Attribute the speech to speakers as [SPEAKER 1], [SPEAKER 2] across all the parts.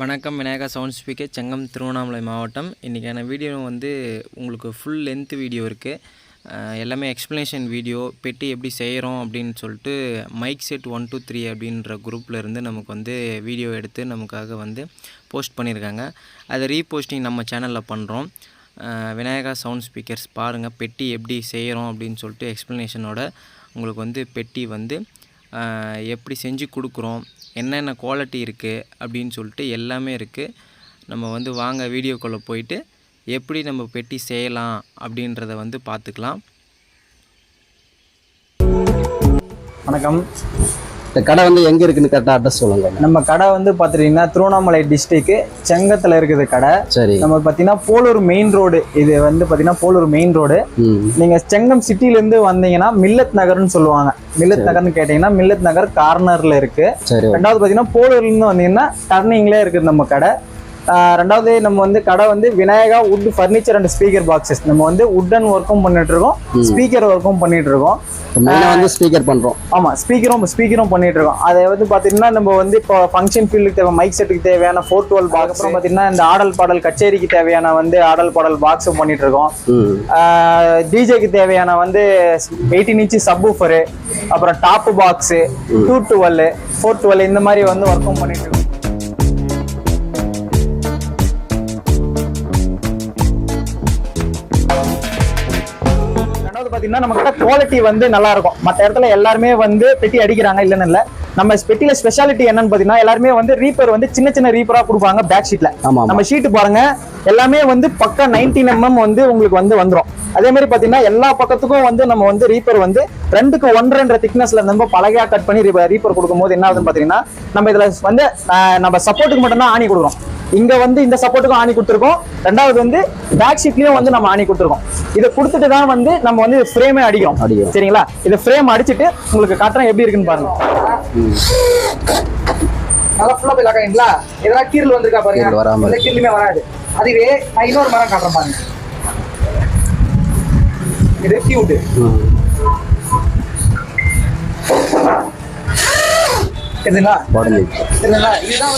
[SPEAKER 1] வணக்கம் Vinayaka sound speaker Chengam Tiruvannamalai மாவட்டம். இன்றைக்கான வீடியோ வந்து உங்களுக்கு ஃபுல் லென்த் வீடியோ இருக்குது எல்லாமே எக்ஸ்ப்ளனேஷன் வீடியோ பெட்டி எப்படி செய்கிறோம் அப்படின்னு சொல்லிட்டு mike set one two three அப்படின்ற குரூப்பில் இருந்து நமக்கு வந்து வீடியோ எடுத்து நமக்காக வந்து போஸ்ட் பண்ணியிருக்காங்க. அதை ரீபோஸ்டிங் நம்ம சேனலில் பண்ணுறோம் விநாயகா சவுண்ட் ஸ்பீக்கர்ஸ் பாருங்கள் பெட்டி எப்படி செய்கிறோம் அப்படின்னு சொல்லிட்டு எக்ஸ்ப்ளனேஷனோட உங்களுக்கு வந்து பெட்டி வந்து எப்படி செஞ்சு கொடுக்குறோம் என்னென்ன குவாலிட்டி இருக்குது அப்படின்னு சொல்லிட்டு எல்லாமே இருக்குது நம்ம வந்து வாங்க வீடியோக்குள்ளே போயிட்டு எப்படி நம்ம பெட்டி செய்யலாம் அப்படின்றத வந்து பார்த்துக்கலாம்.
[SPEAKER 2] வணக்கம்.
[SPEAKER 3] இந்த கடை வந்து எங்க இருக்குன்னு கரெக்டா அட்ரஸ் சொல்லுங்க.
[SPEAKER 2] நம்ம கடை வந்து பார்த்துட்டீங்கன்னா திருவண்ணாமலை டிஸ்ட்ரிக்கு செங்கத்தில் இருக்குது கடை.
[SPEAKER 3] சரி.
[SPEAKER 2] நம்ம பார்த்தீங்கன்னா போலூர் மெயின் ரோடு இது வந்து பார்த்தீங்கன்னா போலூர் மெயின் ரோடு
[SPEAKER 3] ம்.
[SPEAKER 2] நீங்கள் செங்கம் சிட்டிலேருந்து வந்தீங்கன்னா மில்லத் நகர்னு சொல்லுவாங்க. மில்லத் நகர்னு கேட்டிங்கன்னா மில்லத் நகர் கார்னரில் இருக்குது
[SPEAKER 3] சரி
[SPEAKER 2] ரெண்டாவது பார்த்தீங்கன்னா போலூர்லேருந்து வந்தீங்கன்னா டர்னிங்லேயே இருக்குது நம்ம கடை. ரெண்டாவது நம்ம வந்து கடை வந்து Vinayaka wood furniture and speaker boxes நம்ம வந்து வுட்டன் ஒர்க்கும் பண்ணிட்டு இருக்கோம் ஸ்பீக்கர் ஒர்க்கும் பண்ணிட்டு இருக்கோம்
[SPEAKER 3] வந்து ஸ்பீக்கர் பண்றோம்.
[SPEAKER 2] ஆமா ஸ்பீக்கரும் ஸ்பீக்கரும் பண்ணிட்டு இருக்கோம் அதை வந்து பாத்தீங்கன்னா நம்ம வந்து இப்போ ஃபங்க்ஷன் ஃபீல்டுக்கு தேவை மைக் செட்டுக்கு தேவையான ஃபோர் டுவெல் பாக்ஸ் அப்புறம் பாத்தீங்கன்னா இந்த ஆடல் பாடல் கச்சேரிக்கு தேவையான வந்து ஆடல் பாடல் பாக்ஸும் பண்ணிட்டு இருக்கோம் டிஜேக்கு தேவையான வந்து எயிட்டீன் இன்ச்சு சப்வூஃபரு அப்புறம் top box two twelve four twelve இந்த மாதிரி வந்து ஒர்க்கும் பண்ணிட்டு இருக்கோம் ரெண்டாவது பாத்தீங்கன்னா நம்ம கிட்ட குவாலிட்டி வந்து நல்லா இருக்கும் மற்ற இடத்துல எல்லாருமே வந்து பெட்டி அடிக்கிறாங்க இல்லைன்னு இல்ல. நம்ம பெட்டியில ஸ்பெஷாலிட்டி என்னன்னு பாத்தீங்கன்னா எல்லாருமே வந்து ரீப்பர் வந்து சின்ன சின்ன ரீப்பரா கொடுப்பாங்க பேக் ஷீட்ல. நம்ம ஷீட் பாருங்க. எல்லாமே வந்து பக்கா 19 எம்எம் வந்து உங்களுக்கு வந்து வந்துரும். அதே மாதிரி பாத்தீங்கன்னா எல்லா பக்கத்துக்கும் வந்து நம்ம வந்து ரீப்பர் வந்து ரெண்டுக்கு ஒன்றரைன்ற திக்னஸ்ல நம்ம பலகையா கட் பண்ணி ரீப்பர் கொடுக்கும்போது என்ன ஆகுதுன்னு பாத்தீங்கன்னா நம்ம இதுல வந்து நம்ம சப்போர்ட்டுக்கு மட்டும்தான் ஆணி கொடுக்குறோம். இங்க வந்து இந்த சப்போர்ட்டுக்கும் ஆணி கொடுத்துருக்கோம். ரெண்டாவது வந்து பேக் ஷீட்லயும் வந்து நம்ம ஆணி கொடுத்துருக்கோம். இதை கொடுத்துட்டு தான் வந்து நம்ம வந்து ஃப்ரேமே அடிக்கிறோம்.
[SPEAKER 3] அடிக்கிறோம்.
[SPEAKER 2] சரிங்களா? இதை ஃப்ரேம் அடிச்சிட்டு உங்களுக்கு காட்டுறேன் எப்படி இருக்குன்னு பாருங்க.
[SPEAKER 4] நல்லா ஃபுல்லா போய் இதெல்லாம் கீரல் வந்திருக்கா பாருங்க.
[SPEAKER 3] கீறல் வராம
[SPEAKER 4] இந்த கீரலுமே வராது. அதுவே நான் இன்னொரு மரம் காட்டுறேன் பாருங்க இது கியூட்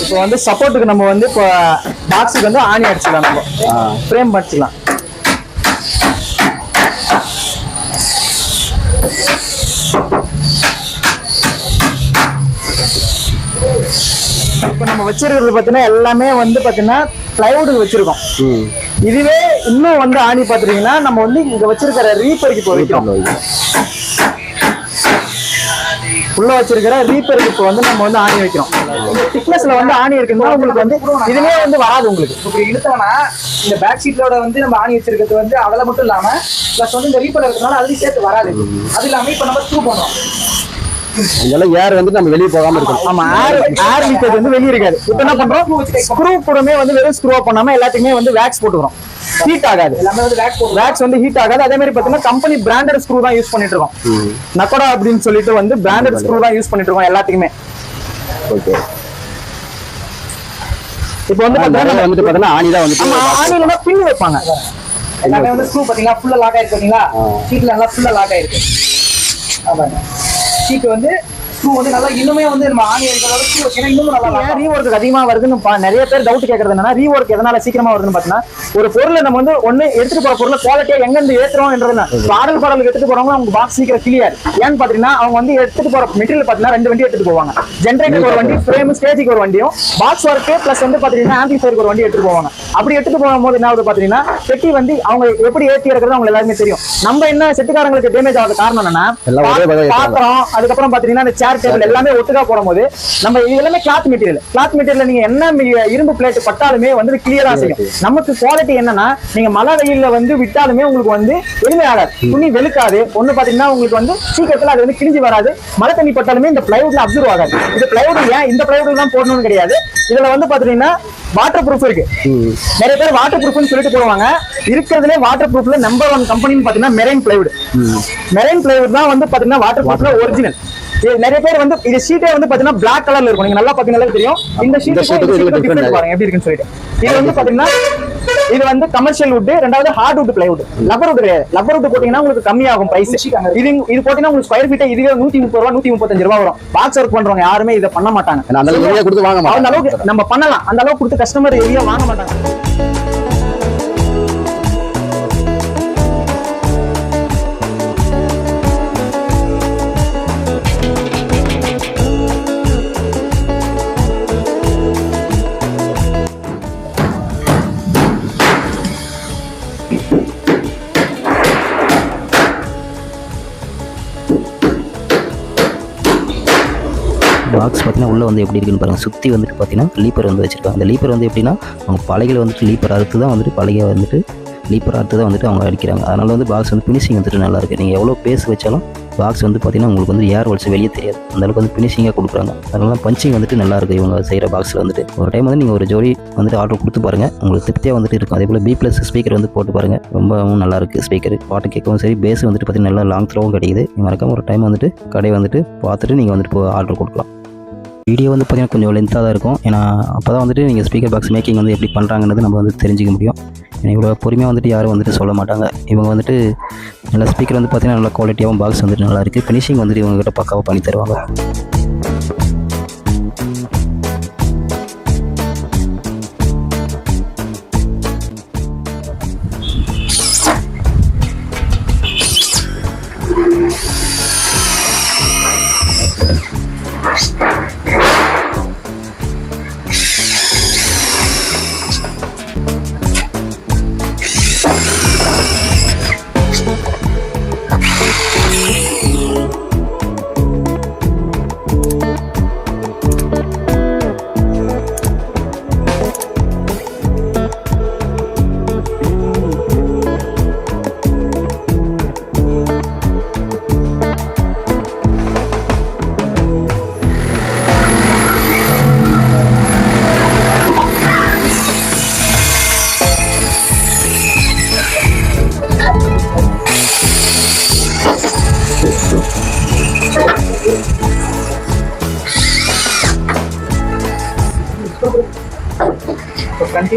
[SPEAKER 2] இப்போ வந்து சப்போர்ட்டுக்கு நம்ம வந்து இப்போ பாக்ஸுக்கு வந்து ஆணி அடிச்சுக்கலாம் நம்ம. ஃப்ரேம் அடிச்சுக்கலாம் இப்போ நம்ம வச்சிருக்கிறது பார்த்தீங்கன்னா எல்லாமே வந்து பார்த்தீங்கன்னா பிளைவுட் வச்சிருக்கோம். இதுவே இன்னும் வந்து ஆணி பார்த்துட்டீங்கன்னா நம்ம வந்து இங்க வச்சிருக்கிற ரீப்பருக்கு இப்போ வைக்கிறோம் உள்ள வச்சிருக்கிற ரீப்பருக்கு இப்போ வந்து நம்ம வந்து ஆணி வைக்கிறோம். இந்த திக்னஸ்ல வந்து ஆணி இருக்குன்னா உங்களுக்கு வந்து இதுவே வந்து வராது உங்களுக்கு.
[SPEAKER 4] இப்படி இழுத்தோம்னா இந்த பேக் சீட்டோட வந்து நம்ம ஆணி வச்சிருக்கிறது வந்து அதில் மட்டும் இல்லாம ப்ளஸ் வந்து இந்த ரீப்பர் இருக்கிறதுனால அதுலயும் சேர்த்து வராது. அது இல்லாம இப்போ நம்ம ஸ்க்ரூ பண்றோம்
[SPEAKER 3] இதெல்லாம் ஏர் வந்து நம்ம வெளியே போகாம இருக்கணும்.
[SPEAKER 2] ஆமா ஏர் ஏர் லீக்கேஜ் வந்து வெளிய இருக்காது. இப்போ என்ன பண்றோம்? ஸ்க்ரூ கூடமே வந்து வெறும் ஸ்க்ரூ பண்ணாம எல்லாத்துக்குமே வந்து வேக்ஸ் போட்டுக்கிறோம். ஹீட் ஆகாது.
[SPEAKER 4] எல்லாமே வந்து போடுறோம்
[SPEAKER 2] வேக்ஸ் வந்து ஹீட் ஆகாது. அதே மாதிரி பாத்தீங்கன்னா கம்பெனி பிராண்டட் ஸ்க்ரூ தான் யூஸ் பண்ணிட்டு இருக்கோம். நக்கோடா அப்படின்னு சொல்லிட்டு வந்து பிராண்டட் ஸ்க்ரூ தான் யூஸ் பண்ணிட்டு இருக்கோம் எல்லாத்துக்குமே.
[SPEAKER 3] ஓகே.
[SPEAKER 2] இப்போ வந்து பாத்தீங்கன்னா
[SPEAKER 3] வந்துட்டு பார்த்தீங்கன்னா ஆணி தான் வந்துட்டு
[SPEAKER 2] ஆமா ஆணில பின் வைப்பாங்க.
[SPEAKER 4] எல்லாமே வந்து ஸ்க்ரூ பாத்தீங்களா ஃபுல்லா லாக் ஆயிருக்கு பாத்தீங்களா. சீட்ல நல்லா ஃபுல்லா லாக் ஆயிருக்கு. ஆமாங்க சீட் வந்து வந்து நல்லா இன்னுமே வந்து நம்ம ஆணி இருக்கிறதோட இன்னும் நல்லா lock
[SPEAKER 2] ஏன்
[SPEAKER 4] ஆகும்.
[SPEAKER 2] ரீஒர்க் அதிகமா வருதுன்னு நிறைய பேர் டவுட் கேக்குறது என்னன்னா ரீஒர்க் எதனால சீக்கிரமா வருதுன்னு பாத்தீங்கன்னா ஒரு பொருளை நம்ம வந்து ஒண்ணு எடுத்துட்டு போற பொருளை குவாலிட்டியா எங்க இருந்து ஏத்துறோம்ன்றதுனா பாடல் பாடல் எடுத்துட்டு போறவங்க அவங்க பாக்ஸ் சீக்கிரம் கிளியர் ஏன்னு பாத்தீங்கன்னா அவங்க வந்து எடுத்துட்டு போற மெட்டீரியல் பாத்தீங்கன்னா ரெண்டு வண்டி எடுத்துட்டு போவாங்க ஜென்ரேட்டர் ஒரு வண்டி ஃப்ரேம் ஸ்டேஜுக்கு ஒரு வண்டியும் பாக்ஸ் ஒர்க் பிளஸ் வந்து பாத்தீங்கன்னா ஆம்பிஃபயருக்கு ஒரு வண்டி எடுத்துட்டு போவாங்க அப்படி எடுத்துட்டு போகும்போது என்ன ஆகுது பாத்தீங்கன்னா பெட்டி வந்து அவங்க எப்படி ஏத்தி இருக்கிறது அவங்க எல்லாருமே தெரியும் நம்ம என்ன செட்டுக்காரங்களுக்கு டேமேஜ் ஆகுது காரணம் என்னன்னா. பாத்திரம் அதுக்கப்புறம் பாத்தீங்கன்னா இந்த சேர் டேபிள் எல்லாமே ஒட்டுக்கா போடும்போது நம்ம இது எல்லாமே கிளாத் மெட்டீரியல் கிளாத் மெட்டீரியல் நீங்க என்ன இரும்பு பிளேட் பட்டாலுமே வந்து கிளியரா செய்யும். நமக்கு குவாலிட்டி என்னன்னா நீங்க மழை வெயில்ல வந்து விட்டாலுமே உங்களுக்கு வந்து எதுவுமே ஆகாது. துணி வெளுக்காது. ஒண்ணு பாத்தீங்கன்னா உங்களுக்கு வந்து சீக்கிரத்துல அது வந்து கிழிஞ்சு வராது. மழை தண்ணி பட்டாலுமே இந்த பிளைவுட்ல அப்சர்வ் ஆகாது. இது பிளைவுட் ஏன் இந்த பிளைவுட் தான் போடணும்னு கிடையாது. இதுல வந்து பாத்தீங்கன்னா வாட்டர் ப்ரூஃப் இருக்கு நிறைய பேர் வாட்டர் ப்ரூஃப்னு சொல்லிட்டு போடுவாங்க. இருக்கிறதுலே வாட்டர் ப்ரூஃப்ல நம்பர் ஒன் கம்பெனின்னு பாத்தீங்கன்னா மெரைன் பிளைவுட் மெரைன் பிளைவுட் தான் வந்து பாத்தீங்கன்னா வாட்டர் ப்ரூஃப்ல ஒரிஜினல் நிறைய பேர் வந்து இது ஷீட்டே வந்து பாத்தீங்கன்னா பிளாக் கலர்ல இருக்கும். நீங்க நல்லா பாத்தீங்கன்னா தெரியும். இந்த டிஃபரன்ஸ் பாருங்க எப்படி இருக்குன்னு சொல்லிட்டு. இது வந்து பாத்தீங்கன்னா இது வந்து கமர்ஷியல் வுட் ரெண்டாவது hard wood plywood rubber wood கிடையாது. லப்பர் வுட் போட்டீங்கன்னா உங்களுக்கு கம்மியாகும் பிரைஸ் இது இது போட்டீங்கன்னா உங்களுக்கு ஸ்கொயர் ஃபீட் இதுவே நூத்தி முப்பது ரூபா நூத்தி முப்பத்தஞ்சு ரூபா வரும். பாக்ஸ் ஒர்க் பண்றவங்க யாருமே இதை பண்ண மாட்டாங்க.
[SPEAKER 3] அந்த அளவுக்கு கொடுத்து வாங்க
[SPEAKER 2] அந்த
[SPEAKER 3] மாட்டாங்க.
[SPEAKER 2] அளவுக்கு நம்ம பண்ணலாம். அந்த அளவுக்கு கொடுத்து கஸ்டமர் எதையும் வாங்க மாட்டாங்க.
[SPEAKER 5] பாக்ஸ் பார்த்தீங்கன்னா உள்ளே வந்து எப்படி இருக்குன்னு பாருங்கள் சுற்றி வந்துட்டு பார்த்தீங்கன்னா லீப்பர் வந்து வச்சிருக்காங்க. அந்த லீப்பர் வந்து எப்படின்னா அவங்க பலகையில் வந்துட்டு லீப்பர் அறுத்து தான் வந்துட்டு பலகையை வந்துட்டு லீப்பர் அறுத்து தான் வந்துட்டு அவங்க அடிக்கிறாங்க. அதனால் வந்து பாக்ஸ் வந்து ஃபினிஷிங் வந்துட்டு நல்லா நீங்கள் எவ்வளோ பேஸ் வச்சாலும் பாக்ஸ் வந்து பார்த்தீங்கன்னா உங்களுக்கு வந்து ஏர் வலிச்சு வெளியே தெரியாது. அந்த அளவுக்கு வந்து ஃபினிஷிங்காக கொடுக்குறாங்க. அதனால பஞ்சிங் வந்துட்டு நல்லா இவங்க செய்கிற பாக்ஸில் வந்துட்டு. ஒரு டைம் வந்து நீங்கள் ஒரு ஜோடி வந்துட்டு ஆர்டர் கொடுத்து பாருங்கள் உங்களுக்கு திருப்தியாக வந்துட்டு இருக்கும். அதே போல் பி ப்ளஸ் ஸ்பீக்கர் வந்து போட்டு பாருங்கள் ரொம்பவும் நல்லா இருக்குது ஸ்பீக்கர் பாட்டு கேட்கவும் சரி பேஸ் வந்துட்டு பார்த்தீங்கன்னா நல்லா லாங் த்ரோவும் கிடைக்குது. மறக்காம ஒரு டைம் வந்துட்டு கடை வந்துட்டு பார்த்துட்டு நீங்கள் வந்துட்டு ஆர்டர் கொடுக்கலாம். வீடியோ வந்து பார்த்திங்கன்னா கொஞ்சம் லென்த்தாக தான் இருக்கும். ஏன்னா அப்போ தான் வந்துட்டு நீங்கள் ஸ்பீக்கர் பாக்ஸ் மேக்கிங் வந்து எப்படி பண்ணுறாங்கன்றது நம்ம வந்து தெரிஞ்சிக்க முடியும். ஏன்னா இவ்வளோ பொறுமையாக வந்துட்டு யாரும் வந்துட்டு சொல்ல மாட்டாங்க. இவங்க வந்துட்டு நல்ல ஸ்பீக்கர் வந்து பார்த்திங்கன்னா நல்ல குவாலிட்டியாகவும் பாக்ஸ் வந்துட்டு நல்லா இருக்குது ஃபினிஷிங் வந்துட்டு இவங்ககிட்ட பக்காவாக பண்ணி தருவாங்க.
[SPEAKER 4] கண்டினியூ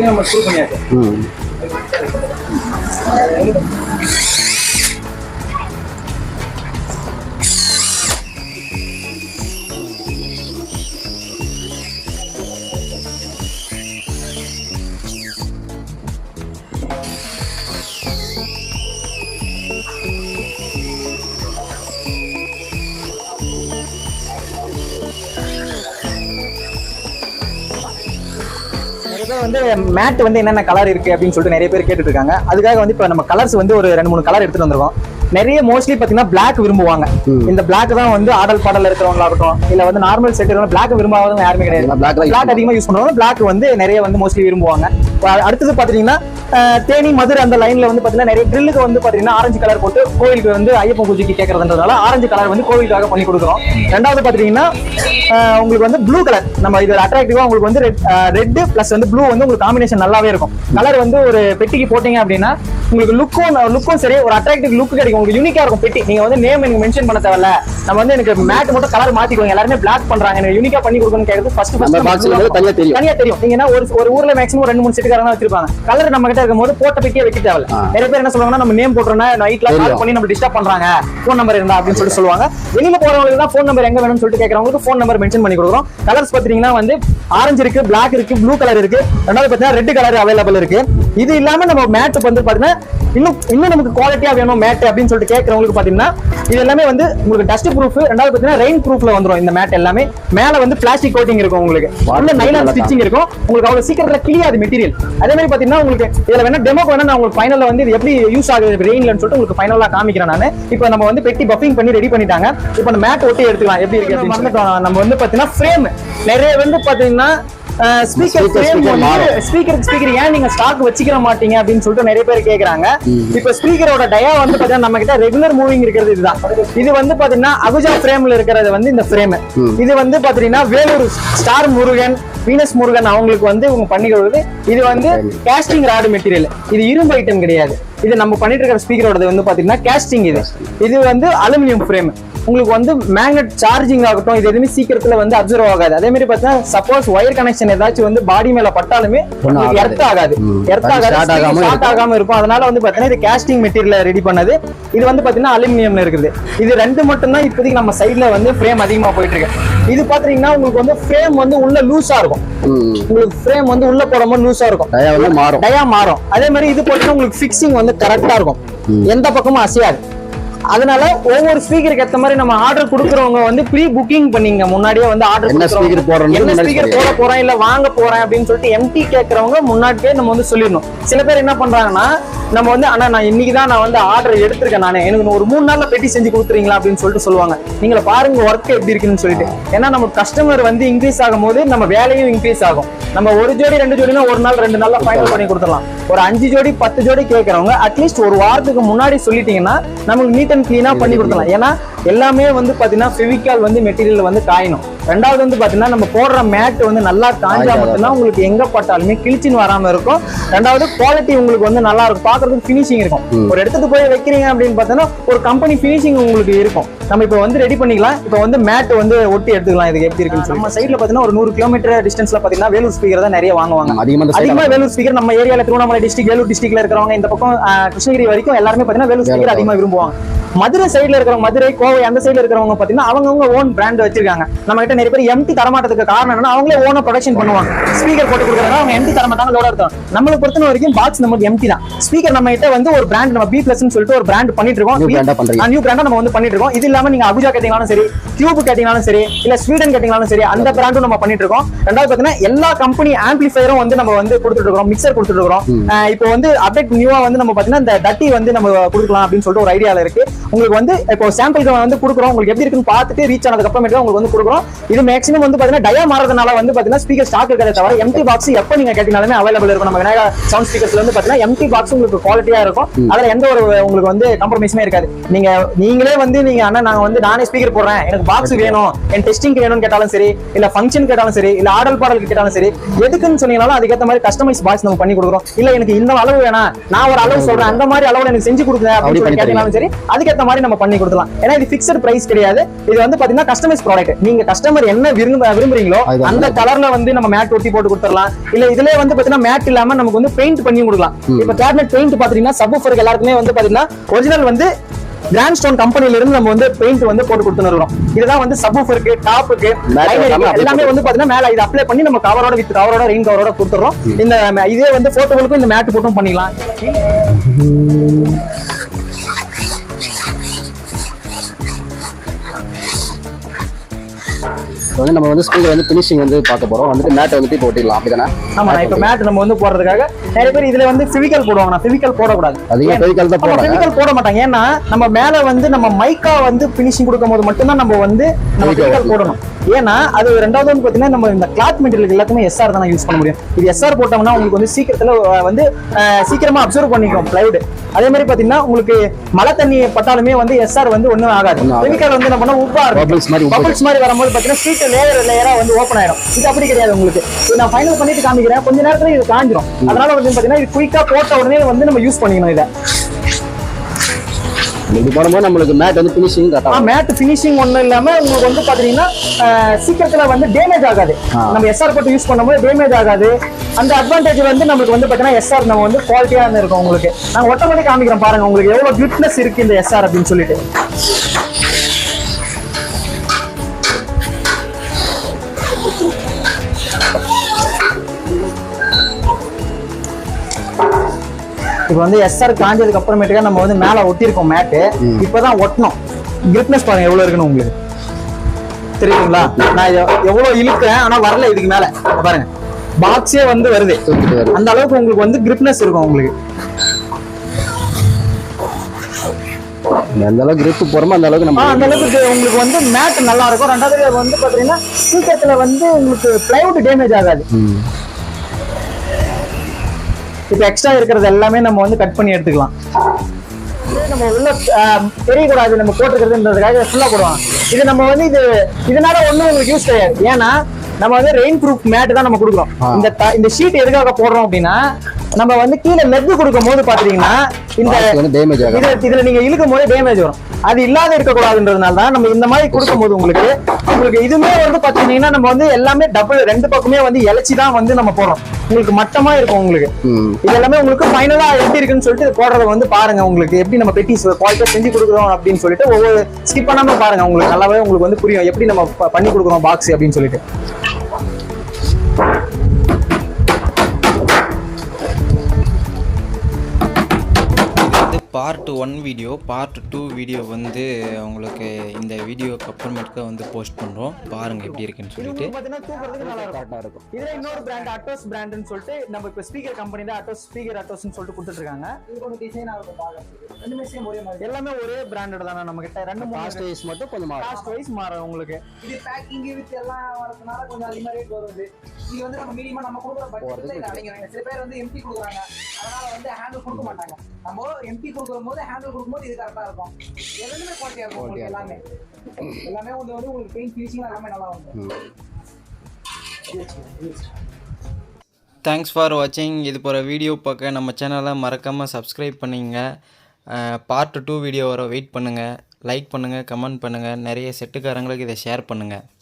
[SPEAKER 4] நம்ம ஸ்கூல் பண்ணியாச்சு.
[SPEAKER 2] வந்து மேட் வந்து என்னென்ன கலர் இருக்கு அப்படின்னு சொல்லிட்டு நிறைய பேர் கேட்டுட்டு இருக்காங்க. அதுக்காக வந்து இப்போ நம்ம கலர்ஸ் வந்து ஒரு ரெண்டு மூணு கலர் எடுத்துட்டு வந்திருக்கோம். நிறைய மோஸ்ட்லி பாத்தீங்கன்னா Black விரும்புவாங்க. இந்த Black தான் வந்து ஆடல் பாடல் இருக்கிறவங்களாகட்டும் இல்ல வந்து நார்மல் செட் Black விரும்பாதவங்க யாருமே கிடையாது.
[SPEAKER 3] எல்லாம் black தான் use
[SPEAKER 2] Black அதிகமா யூஸ் பண்ணுவாங்க Black வந்து நிறைய வந்து மோஸ்ட்லி விரும்புவாங்க. அடுத்தது பாத்தீங்கன்னா அஹ், தேனி மதுரை அந்த லைன்ல வந்து பாத்தீங்கன்னா நிறைய ட்ரில்லுக்கு வந்து பாத்தீங்கன்னா ஆரஞ்சு கலர் போட்டு கோயிலுக்கு வந்து ஐயப்பன் பூஜைக்கு கேட்கறதுன்றதால ஆரஞ்சு கலர் வந்து கோவிலுக்காக பண்ணி கொடுக்குறோம். ரெண்டாவது பாத்தீங்கன்னா அஹ், உங்களுக்கு வந்து ப்ளூ கலர் நம்ம இது அட்ராக்டிவா உங்களுக்கு வந்து ரெட் பிளஸ் வந்து ப்ளூ வந்து உங்களுக்கு காம்பினேஷன் நல்லாவே இருக்கும். கலர் வந்து ஒரு பெட்டிக்கு போட்டீங்க அப்படின்னா உங்களுக்கு லுக்கும் லுக்கும் சரி ஒரு அட்ராக்டிவ் லுக் கிடைக்கும். உங்களுக்கு யூனிக்கா இருக்கும் பெட்டி. நீங்க வந்து நேம் எனக்கு மென்ஷன் பண்ண தேவையில்ல. நம்ம வந்து எனக்கு மேட் மட்டும் கலர் மாத்திக்கோங்க. எல்லாருமே பிளாக் பண்றாங்க. எனக்கு யூனிக்கா பண்ணி கொடுக்கணும்னு கேட்கறது ஃபர்ஸ்ட்
[SPEAKER 3] நம்ம box ல வந்து தனியா தெரியும்.
[SPEAKER 2] தனியா தெரியும். நீங்க என்ன ஒரு ஒரு ஊர்ல மேக்ஸிமம் ரெண்டு மூணு செட்டுக்காரங்க வச்சிருப்பாங்க. கலர் நம்ம கிட்ட இருக்கும்போது போட்ட பெட்டியே வைக்க தேவையில்ல. நிறைய பேர் என்ன சொல்லுவாங்கன்னா நம்ம நேம் போட்டுறோம்னா நைட்ல கால். பண்ணி நம்ம டிஸ்டர்ப் பண்றாங்க. ஃபோன் நம்பர் இருந்தா அப்படின்னு சொல்லிட்டு சொல்லுவாங்க. வெளியில போறவங்களுக்கு தான் ஃபோன் நம்பர் எங்க வேணும்னு சொல்லிட்டு கேட்கறவங்களுக்கு ஃபோன் நம்பர் மென்ஷன் பண்ணி கொடுக்குறோம். கலர்ஸ் பாத்தீங்கன்னா வந்து ஆரஞ்சு இருக்கு பிளாக் இருக்கு ப்ளூ கலர் இருக்கு. ரெண்டாவது பாத்தீங்கன்னா ரெட் கலர் அவைலபிள் இருக்கு. இது இல்லாம நம்ம மேட் வந்து பாத்தீங்கன்னா இன்னும் இன்னும் நமக்கு குவாலிட்டியா வேணும் மேட் அப்படின்னு சொல்லிட்டு கேட்கறவங்களுக்கு பாத்தீங்கன்னா இது எல்லாமே வந்து உங்களுக்கு டஸ்ட் ப்ரூஃப் ரெண்டாவது பாத்தீங்கன்னா ரெயின் ப்ரூஃப்ல வந்துரும் இந்த மேட் எல்லாமே. மேல வந்து பிளாஸ்டிக் கோட்டிங் இருக்கும் உங்களுக்கு. உள்ள நைலான் ஸ்டிச்சிங் இருக்கும். உங்களுக்கு அவ்வளவு சீக்கிரத்துல கிளியாது மெட்டீரியல் அதே மாதிரி பாத்தீங்கன்னா உங்களுக்கு இதுல வேணா டெமோ வேணா நான் உங்களுக்கு ஃபைனல்ல வந்து இது எப்படி யூஸ் ஆகுது ரெயின்லன்னு சொல்லிட்டு உங்களுக்கு ஃபைனலா காமிக்கிறேன் நான். இப்போ நம்ம வந்து பெட்டி பஃபிங் பண்ணி ரெடி பண்ணிட்டாங்க. இப்போ அந்த மேட் ஒட்டி எடுத்துக்கலாம். எப்படி இருக்கு நம்ம வந்து பாத்தீங்கன்னா ஃப்ரேம் நிறைய வந்து பாத்தீங்கன்னா ஸ்பீக்கர் ஃப்ரேம் வந்து
[SPEAKER 3] மாறும்.
[SPEAKER 2] ஸ்பீக்கர் ஸ்பீக்கர் ஏன் நீங்க ஸ்டாக் வச்சுக்கிற மாட்டீங்க அப்படின்னு சொல்லிட்டு நிறைய பேர் கேக்குறாங்க. இப்போ ஸ்பீக்கரோட டயா வந்து பாத்தீங்கன்னா நம்ம கிட்ட ரெகுலர் மூவிங் இருக்கிறது இதுதான். இது வந்து பாத்தீங்கன்னா அகுஜா ஃப்ரேம்ல இருக்கிறது வந்து இந்த ஃப்ரேம் இது வந்து பாத்தீங்கன்னா வேலூர் ஸ்டார் முருகன் வீனஸ் முருகன் அவங்களுக்கு வந்து இவங்க பண்ணி கொடுக்குது இது வந்து கேஸ்டிங் ராடு மெட்டீரியல் இது இரும்பு ஐட்டம் கிடையாது. இது நம்ம பண்ணிட்டு இருக்கிற ஸ்பீக்கரோடது வந்து பாத்தீங்கன்னா கேஸ்டிங் இது. இது வந்து அலுமினியம் ஃப்ரேம் உங்களுக்கு வந்து மேக்னெட் சார்ஜிங் ஆகட்டும் இது எதுவுமே சீக்கிரத்துல வந்து அப்சர்வ் ஆகாது. அதே மாதிரி பார்த்தீங்கன்னா சப்போஸ் ஒயர் கனெக்ஷன் ஏதாச்சும் வந்து பாடி மேல பட்டாலுமே. எர்த் ஆகாது. எர்த் ஆகாது. ஷார்ட் ஆகாம இருக்கும். அதனால வந்து பாத்தீங்கன்னா இது கேஸ்டிங் மெட்டீரியல் ரெடி பண்ணது. இது வந்து பாத்தீங்கன்னா அலுமினியம்ல இருக்குது. இது ரெண்டு மட்டும் தான் இப்போதைக்கு நம்ம சைடுல வந்து ஃப்ரேம் அதிகமா போயிட்டு இருக்கு இது பாத்தீங்கன்னா உங்களுக்கு வந்து ஃப்ரேம் வந்து உள்ள லூஸா இருக்கும். உங்களுக்கு ஃப்ரேம் வந்து உள்ள போடும்போது லூஸா இருக்கும்.
[SPEAKER 3] டயா மாறும்.
[SPEAKER 2] அதே மாதிரி இது போட்டீங்கன்னா உங்களுக்கு ஃபிக்ஸிங் வந்து கரெக்டா இருக்கும். எந்த பக்கமும் அசையாது. அதனால ஒவ்வொரு ஸ்பீக்கருக்கு ஏத்த மாதிரி நம்ம ஆர்டர் கொடுக்குறவங்க வந்து ப்ரீ புக்கிங் பண்ணீங்க. முன்னாடியே வந்து ஆர்டர்
[SPEAKER 3] என்ன speaker போடுறோம்னு
[SPEAKER 2] என்ன ஸ்பீக்கர் போட போறேன் இல்ல வாங்க போறேன் அப்படின்னு சொல்லிட்டு எம்டி கேட்கறவங்க முன்னாடியே நம்ம வந்து சொல்லிடணும். சில பேர் என்ன பண்றாங்கன்னா நம்ம வந்து அண்ணா நான் இன்னைக்கு தான் நான் வந்து ஆர்டர் எடுத்திருக்கேன் நானே. எனக்கு ஒரு மூணு நாள்ல பெட்டி செஞ்சு கொடுத்துறீங்களா? அப்படின்னு சொல்லிட்டு சொல்லுவாங்க. நீங்க பாருங்க ஒர்க் எப்படி இருக்குன்னு சொல்லிட்டு. ஏன்னா நம்ம கஸ்டமர் வந்து இன்க்ரீஸ் ஆகும் போது நம்ம வேலையும் இன்க்ரீஸ் ஆகும். நம்ம ஒரு ஜோடி ரெண்டு ஜோடினா ஒரு நாள் ரெண்டு நாள்ல ஃபைனல் பண்ணி கொடுத்துடலாம். ஒரு அஞ்சு ஜோடி பத்து ஜோடி கேட்கறவங்க அட்லீஸ்ட் ஒரு வாரத்துக்கு முன்னாடி சொல்லிட்டீங்கன்னா நமக்கு நீட் அண்ட் கிளீனா பண்ணி கொடுத்துடலாம். ஏன்னா எல்லாமே வந்து பாத்தீங்கன்னா ஃபெவிகால் வந்து மெட்டீரியல் வந்து காயணும். ரெண்டாவது வந்து பாத்தீங்கன்னா நம்ம போடுற மேட் வந்து நல்லா காஞ்சா மட்டும்தான் உங்களுக்கு எங்க பட்டாலுமே கிழிச்சின்னு வராம இருக்கும். ரெண்டாவது குவாலிட்டி உங்களுக்கு வந்து நல்லா இருக்கும். பாக்குறதுக்கு ஃபினிஷிங் இருக்கும். ஒரு இடத்துக்கு போய் வைக்கிறீங்க அப்படின்னு பார்த்தோன்னா ஒரு கம்பெனி ஃபினிஷிங் உங்களுக்கு இருக்கும். நம்ம இப்போ வந்து ரெடி பண்ணிக்கலாம். இப்போ வந்து மேட் வந்து ஒட்டி எடுத்துக்கலாம். இதுக்கு எப்படி இருக்குன்னு சொல்லி. நம்ம சைடுல பாத்தீங்கன்னா ஒரு நூறு கிலோமீட்டர் டிஸ்டன்ஸ்ல பாத்தீங்கன்னா வேலூர் ஸ்பீக்கர் தான் நிறைய வாங்குவாங்க.
[SPEAKER 3] அதிகமா இந்த
[SPEAKER 2] அதிகமா
[SPEAKER 3] side
[SPEAKER 2] வேலூர் ஸ்பீக்கர் நம்ம ஏரியால திருவண்ணாமலை டிஸ்ட்ரிக்ட் வேலூர் டிஸ்ட்ரிக்ட்ல இருக்கிறவங்க இந்த பக்கம் கிருஷ்ணகிரி வரைக்கும் எல்லாருமே பாத்தீங்கன்னா வேலூர் ஸ்பீக்கர் அதிகமா விரும்புவாங்க. மதுரை சைடுல இருக்கிறவங்க மதுரை கோவை அந்த சைடுல இருக்கிறவங்க பாத்தீங்கன்னா அவங்கவங்க ஓன் பிராண்ட் வச்சிருக்காங்க. நம்ம கிட்ட நிறைய பேர் எம்டி தரமாட்டதுக்கு காரணம் என்னன்னா அவங்களே ஓனா ப்ரொடக்ஷன் பண்ணுவாங்க. ஸ்பீக்கர் போட்டு கொடுக்குறாங்க அவங்க எம்டி தரமாட்டாங்க லோட இருக்கும் நம்மளை பொறுத்த வரைக்கும் பாக்ஸ் நமக்கு எம்டி தான். ஸ்பீக்கர் நம்ம கிட்ட வந்து ஒரு பிராண்ட் நம்ம பி பிளஸ் சொல்லிட்டு ஒரு பிராண்ட் பண்ணிட்டு இருக்கோம். நியூ பிராண்டா நம்ம வந்து பண்ணிட்டு இருக்கோம். இது இல்லாம நீங்க அபுஜா கேட்டீங்கனாலும் சரி கியூப் கேட்டீங்கனாலும் சரி இல்ல ஸ்வீடன் கேட்டீங்கனாலும் சரி அந்த பிராண்டும் நம்ம பண்ணிட்டு இருக்கோம். ரெண்டாவது பாத்தீங்கன்னா எல்லா கம்பெனி ஆம்பிளிஃபயரும் வந்து நம்ம வந்து கொடுத்துட்டு இருக்கோம் மிக்சர் கொடுத்துட்டு இருக்கோம் இப்போ வந்து அப்டேட் நியூவா வந்து நம்ம பாத்தீங்கன்னா இந்த டட்டி வந்து நம்ம கொடுக்கலாம் அப்படின்னு சொல்லிட்டு ஒரு ஐடியால இருக்கு. உங்களுக்கு வந்து இப்போ சாம்பிள் வந்து கொடுக்குறோம். உங்களுக்கு எப்படி இருக்குன்னு பார்த்துட்டு ரீச் ஆனதுக்கு அப்புறமேட்டு உங்களுக்கு வந்து கொடுக்குறோம். இது மேக்ஸிமம் வந்து பாத்தீங்கன்னா டயா மாறதுனால வந்து பாத்தீங்கன்னா ஸ்பீக்கர் ஸ்டாக் இருக்கிறத தவிர எம்டி பாக்ஸ் எப்போ நீங்க கேட்டீங்கனாலுமே அவைலபிள் இருக்கும். நம்ம விநாயகா சவுண்ட் ஸ்பீக்கர்ஸ்ல வந்து பாத்தீங்கன்னா எம்டி பாக்ஸ் உங்களுக்கு குவாலிட்டியா இருக்கும். அதுல எந்த ஒரு உங்களுக்கு வந்து காம்ப்ரமைஸுமே இருக்காது. நீங்க நீங்களே வந்து நீங்க அண்ணா நாங்க வந்து நானே ஸ்பீக்கர் போடுறேன். எனக்கு பாக்ஸ் வேணும். என் டெஸ்டிங் வேணும்னு கேட்டாலும் சரி இல்ல ஃபங்க்ஷன் கேட்டாலும் சரி இல்ல ஆடல் பாடலுக்கு கேட்டாலும் சரி எதுக்குன்னு சொன்னீங்கனாலும் அதுக்கேற்ற மாதிரி கஸ்டமைஸ் பாக்ஸ் நம்ம பண்ணி கொடுக்குறோம். இல்ல எனக்கு இந்த அளவு வேணாம். நான் ஒரு அளவு சொல்றேன். அந்த மாதிரி அளவுல எனக்கு செஞ்சு
[SPEAKER 3] அப்படி
[SPEAKER 2] அப்படின்னு சொல்லி கேட்டீங்கனாலும் சரி அதுக்கேற்ற மாதிரி நம்ம பண்ணி கொடுக்கலாம். ஏன்னா இது பிக்சட் பிரைஸ் கிடையாது. இது வந்து பாத்தீங்கன்னா கஸ்டமைஸ் ப்ராடக்ட் நீங்க கஸ்டமர் என்ன விரும்ப விரும்புறீங்களோ. அந்த கலர்ல வந்து நம்ம மேட் ஒட்டி போட்டு கொடுத்துடலாம். இல்ல இதுலயே வந்து பாத்தீங்கன்னா மேட் இல்லாம நமக்கு வந்து பெயிண்ட் பண்ணி கொடுக்கலாம். இப்ப கேபினட் பெயிண்ட் பாத்தீங்கன்னா சப்வூஃபருக்கு எல்லாருக்குமே வந்து பாத்தீங்கன்னா ஒரிஜினல் வந்து கிராண்ட் ஸ்டோன் கம்பெனில இருந்து நம்ம வந்து பெயிண்ட் வந்து போட்டு கொடுத்துருக்கோம் இதுதான் வந்து சப்வூஃபருக்கு டாப்புக்கு
[SPEAKER 3] எல்லாமே
[SPEAKER 2] வந்து பாத்தீங்கன்னா மேல இது அப்ளை பண்ணி நம்ம கவரோட வித் கவரோட ரெயின் கவரோட கொடுத்துறோம் இந்த இதே வந்து போட்டோகளுக்கும் இந்த மேட் போட்டும் பண்ணிக்கலாம்.
[SPEAKER 3] இப்போ வந்து நம்ம வந்து ஸ்பீக்கர் வந்து ஃபினிஷிங் வந்து பார்க்க போறோம். வந்துட்டு மேட்டை வந்துட்டு இப்போ ஒட்டிடலாம். அப்படிதானே?
[SPEAKER 2] ஆமா நான் இப்ப மேட் நம்ம வந்து போடுறதுக்காக நிறைய பேர் இதுல வந்து பிசிக்கல் போடுவாங்க நான் பிசிக்கல் போடக்கூடாது.
[SPEAKER 3] அதிகம் ஃபெவிகால் தான் போடுறாங்க.
[SPEAKER 2] கெமிக்கல் போட மாட்டாங்க. ஏன்னா நம்ம மேல வந்து நம்ம மைக்கா வந்து பினிஷிங் கொடுக்கும் போது மட்டும்தான் நம்ம வந்து நம்ம கெமிக்கல் போடணும். ஏன்னா அது ரெண்டாவது வந்து பாத்தீங்கன்னா நம்ம இந்த கிளாத் மெட்டீரியல் எல்லாத்துமே எஸ்ஆர் தான் யூஸ் பண்ண முடியும். இது எஸ்ஆர் போட்டோம்னா உங்களுக்கு வந்து சீக்கிரத்துல வந்து அஹ், சீக்கிரமா அப்சர்வ் பண்ணிக்கும் பிளைவுட் அதே மாதிரி பாத்தீங்கன்னா உங்களுக்கு மழை தண்ணி பட்டாலுமே வந்து எஸ்ஆர் வந்து ஒண்ணும் ஆகாது. கெமிக்கல் வந்து என்ன பண்ணா உப்பா
[SPEAKER 3] உப்பு.
[SPEAKER 2] பபிள்ஸ் மாதிரி வரும்போது பாத்தீங்கன்னா சீட் லேயர் லேயரா வந்து ஓப்பன் ஆயிடும். இது அப்படி கிடையாது உங்களுக்கு. இது நான் ஃபைனல் பண்ணிட்டு காமிக்கிறேன். கொஞ்ச நேரத்துல இது காஞ்சிரும். அதனால வந்து பாத்தீங்கன்னா இது குயிக்கா போட்ட உடனே வந்து நம்ம யூஸ் பண்ணிக்கணும் இதை.
[SPEAKER 3] இப்படி போடும்போது நம்மளுக்கு மேட் வந்து ஃபினிஷிங் கரெக்டாக
[SPEAKER 2] மேட் ஃபினிஷிங் ஒண்ணும் இல்லாம உங்களுக்கு வந்து பாத்தீங்கன்னா அஹ், சீக்கிரத்துல வந்து டேமேஜ் ஆகாது. நம்ம எஸ்ஆர் போட்டு யூஸ் பண்ணும்போது டேமேஜ் ஆகாது. அந்த அட்வான்டேஜ் வந்து நம்மளுக்கு வந்து பாத்தீங்கன்னா எஸ்ஆர் நம்ம வந்து குவாலிட்டியா இருக்கும் உங்களுக்கு. நான் ஒட்ட மாதிரி காமிக்கிறேன் பாருங்க உங்களுக்கு எவ்வளவு கிரிப்னஸ் இருக்கு இந்த எஸ்ஆர் அப்படின்னு சொல்லிட்டு. இப்போ வந்து எஸ்ஆர் காஞ்சதுக்கு அப்புறமேட்டுக்கா நம்ம வந்து மேல ஒட்டியிருக்கோம் மேட்டு இப்பதான் ஒட்டணும். கிரிப்னஸ் பாருங்க எவ்வளவு இருக்குன்னு உங்களுக்கு? தெரியுதுங்களா? நான் எவ்- எவ்வளவு இழுக்கிறேன் ஆனா வரல இதுக்கு மேல. பாருங்க. பாக்ஸே வந்து வருது. அந்த அளவுக்கு உங்களுக்கு வந்து கிரிப்னஸ் இருக்கும் உங்களுக்கு.
[SPEAKER 3] எந்த அளவுக்கு grip போறோமோ அந்த அளவுக்கு நம்ம
[SPEAKER 2] அந்த அளவுக்கு உங்களுக்கு வந்து மேட் நல்லா இருக்கும். ரெண்டாவது வந்து பாத்தீங்கன்னா சீக்கிரத்துல வந்து உங்களுக்கு பிளைவுட் டேமேஜ் ஆகாது. இப்போ எக்ஸ்ட்ரா இருக்கிறது எல்லாமே நம்ம வந்து கட் பண்ணி எடுத்துக்கலாம். நம்ம உள்ள தெரியக்கூடாது நம்ம போட்டுக்கிறதுன்றதுக்காக ஃபுல்லா போடுவாங்க. இது நம்ம வந்து இது இதனால ஒண்ணும் உங்களுக்கு யூஸ் கிடையாது. ஏன்னா நம்ம வந்து ரெயின் ப்ரூஃப் மேட் தான் நம்ம கொடுக்குறோம். இந்த இந்த ஷீட் எதுக்காக போடுறோம் அப்படின்னா நம்ம வந்து கீழே லெக் கொடுக்கும் போது பாத்தீங்கன்னா இந்த இதுல நீங்க இழுக்கும் போது டேமேஜ் வரும். அது இல்லாத இருக்கக்கூடாதுன்றதுனால தான் நம்ம இந்த மாதிரி கொடுக்கும்போது உங்களுக்கு உங்களுக்கு இதுவுமே வந்து பாத்தீங்கன்னா நம்ம வந்து எல்லாமே டபுள் ரெண்டு பக்கமே வந்து இலைச்சி தான் வந்து நம்ம போடுறோம் உங்களுக்கு மட்டமா இருக்கும் உங்களுக்கு. இது எல்லாமே உங்களுக்கு ஃபைனலா எப்படி இருக்குன்னு சொல்லிட்டு போடுறத வந்து பாருங்க உங்களுக்கு. எப்படி நம்ம பெட்டி குவாலிட்டியா செஞ்சு கொடுக்குறோம் அப்படின்னு சொல்லிட்டு ஒவ்வொரு ஸ்கிப் பண்ணாம பாருங்க உங்களுக்கு நல்லாவே உங்களுக்கு வந்து புரியும். எப்படி நம்ம பண்ணி கொடுக்குறோம் பாக்ஸ் அப்படின்னு சொல்லிட்டு.
[SPEAKER 1] Part one video part two video வந்து உங்களுக்கு இந்த வீடியோக்கு அப்புறமேட்டுக்கு வந்து போஸ்ட் பண்ணுறோம் பாருங்கள் எப்படி இருக்குன்னு சொல்லிட்டு.
[SPEAKER 2] இருக்கும். இதுல இன்னொரு பிராண்ட் அட்டோஸ் பிராண்ட்னு சொல்லிட்டு நம்ம இப்ப ஸ்பீக்கர் கம்பெனில அட்டோஸ் ஸ்பீக்கர் அட்டோஸ்னு சொல்லிட்டு
[SPEAKER 4] இது மாதிரி.
[SPEAKER 2] எல்லாமே ஒரே பிராண்டட் தானே நம்ம கிட்ட ரெண்டு மூணு
[SPEAKER 3] காஸ்ட் வைஸ் மட்டும் கொஞ்சம்
[SPEAKER 2] காஸ்ட் வைஸ் மாறும் உங்களுக்கு.
[SPEAKER 4] இது பேக்கிங் வித் எல்லாம் வரதுனால கொஞ்சம் அதிகமா ரேட் வருது இது. வந்து நம்ம மினிமம் நம்ம கொடுக்குற பட்ஜெட்ல இது அடங்கிடும் சில பேர் வந்து எம்பி கொடுக்குறாங்க. அதனால வந்து ஹேண்டில் கொடுக்க மாட்டாங்க. நம்ம எம்பி கொடுக்குற போது ஹேண்டில் கொடுக்கும்போது இது கரெக்டா இருக்கும். எல்லாமே குவாலிட்டியா இருக்கும் உங்களுக்கு எல்லாமே. எல்லாமே வந்து வந்து உங்களுக்கு பெயிண்ட் ஃபினிஷிங் எல்லாமே நல்லா வந்து
[SPEAKER 1] தேங்க்ஸ் ஃபார் வாட்சிங் இது போகிற வீடியோ பார்க்க நம்ம சேனலை மறக்காமல் சப்ஸ்கிரைப் பண்ணிங்க. பார்ட் டூ வீடியோ வர வெயிட் பண்ணுங்கள் லைக் பண்ணுங்கள் கமெண்ட் பண்ணுங்கள் நிறைய செட்டுக்காரங்களுக்கு இதை ஷேர் பண்ணுங்கள்